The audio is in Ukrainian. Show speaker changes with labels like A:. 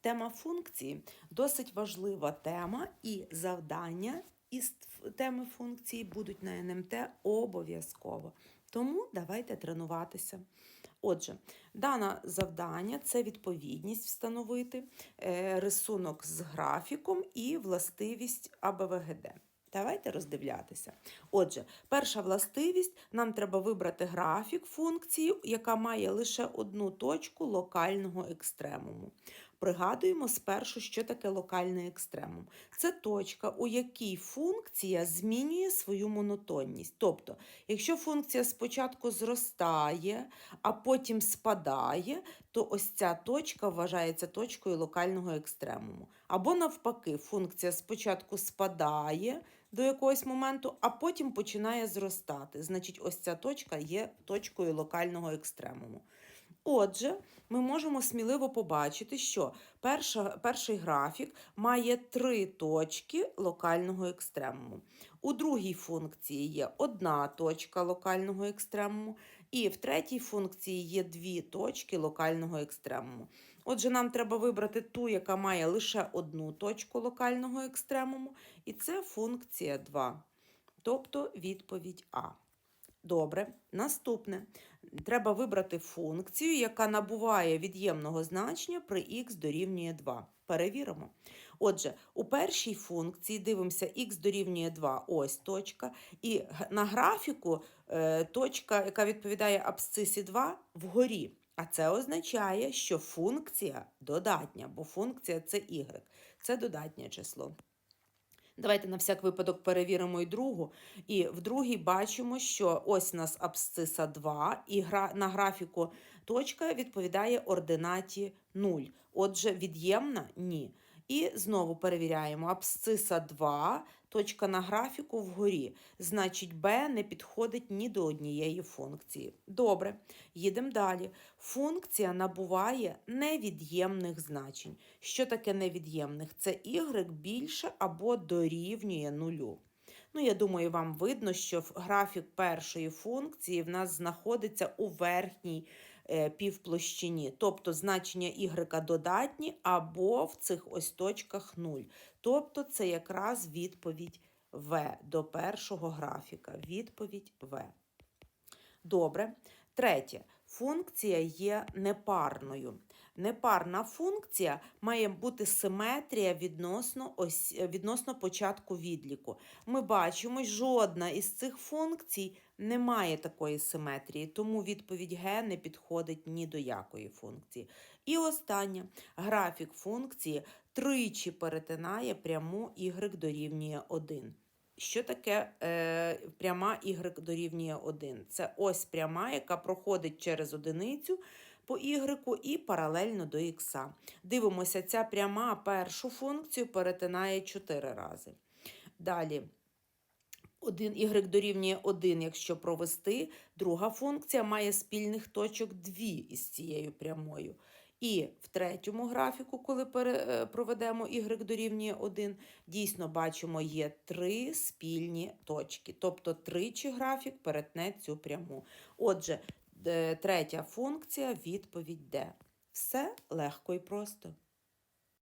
A: Тема функції досить важлива тема, і завдання із теми функції будуть на НМТ обов'язково. Тому давайте тренуватися. Отже, дане завдання це відповідність встановити, е, рисунок з графіком і властивість АБВГД. Давайте роздивлятися. Отже, перша властивість нам треба вибрати графік функції, яка має лише одну точку локального екстремуму. Пригадуємо спершу, що таке локальний екстремум. Це точка, у якій функція змінює свою монотонність. Тобто, якщо функція спочатку зростає, а потім спадає, то ось ця точка вважається точкою локального екстремуму. Або навпаки, функція спочатку спадає до якогось моменту, а потім починає зростати. Значить, ось ця точка є точкою локального екстремуму. Отже, ми можемо сміливо побачити, що перша, перший графік має три точки локального екстремуму. У другій функції є одна точка локального екстремуму, і в третій функції є дві точки локального екстремуму. Отже, нам треба вибрати ту, яка має лише одну точку локального екстремуму, і це функція 2, тобто відповідь А. Добре, наступне. Треба вибрати функцію, яка набуває від'ємного значення при х дорівнює 2. Перевіримо. Отже, у першій функції дивимося х дорівнює 2, ось точка. І на графіку е, точка, яка відповідає абсцисі 2, вгорі. А це означає, що функція додатня, бо функція це y. Це додатнє число. Давайте на всяк випадок перевіримо і другу. І в другій бачимо, що ось у нас абсциса 2, і гра... на графіку точка відповідає ординаті 0. Отже, від'ємна ні. І знову перевіряємо абсциса 2, точка на графіку вгорі. Значить, b не підходить ні до однієї функції. Добре, їдемо далі. Функція набуває невід'ємних значень. Що таке невід'ємних? Це y більше або дорівнює нулю. Ну, я думаю, вам видно, що графік першої функції в нас знаходиться у верхній півплощині, тобто значення y додатні або в цих ось точках 0. Тобто це якраз відповідь В до першого графіка. Відповідь В. Добре. Третє. Функція є непарною. Непарна функція має бути симетрія відносно, ось, відносно початку відліку. Ми бачимо, жодна із цих функцій не має такої симетрії, тому відповідь Г не підходить ні до якої функції. І останнє. Графік функції тричі перетинає пряму y дорівнює 1. Що таке е, пряма y дорівнює 1? Це ось пряма, яка проходить через одиницю по y і паралельно до х. Дивимося, ця пряма першу функцію перетинає 4 рази. Далі. 1 y дорівнює 1, якщо провести, друга функція має спільних точок 2 із цією прямою. І в третьому графіку, коли е, проведемо y дорівнює 1, дійсно бачимо, є три спільні точки. Тобто тричі графік перетне цю пряму. Отже, третя функція, відповідь D. Все легко і просто.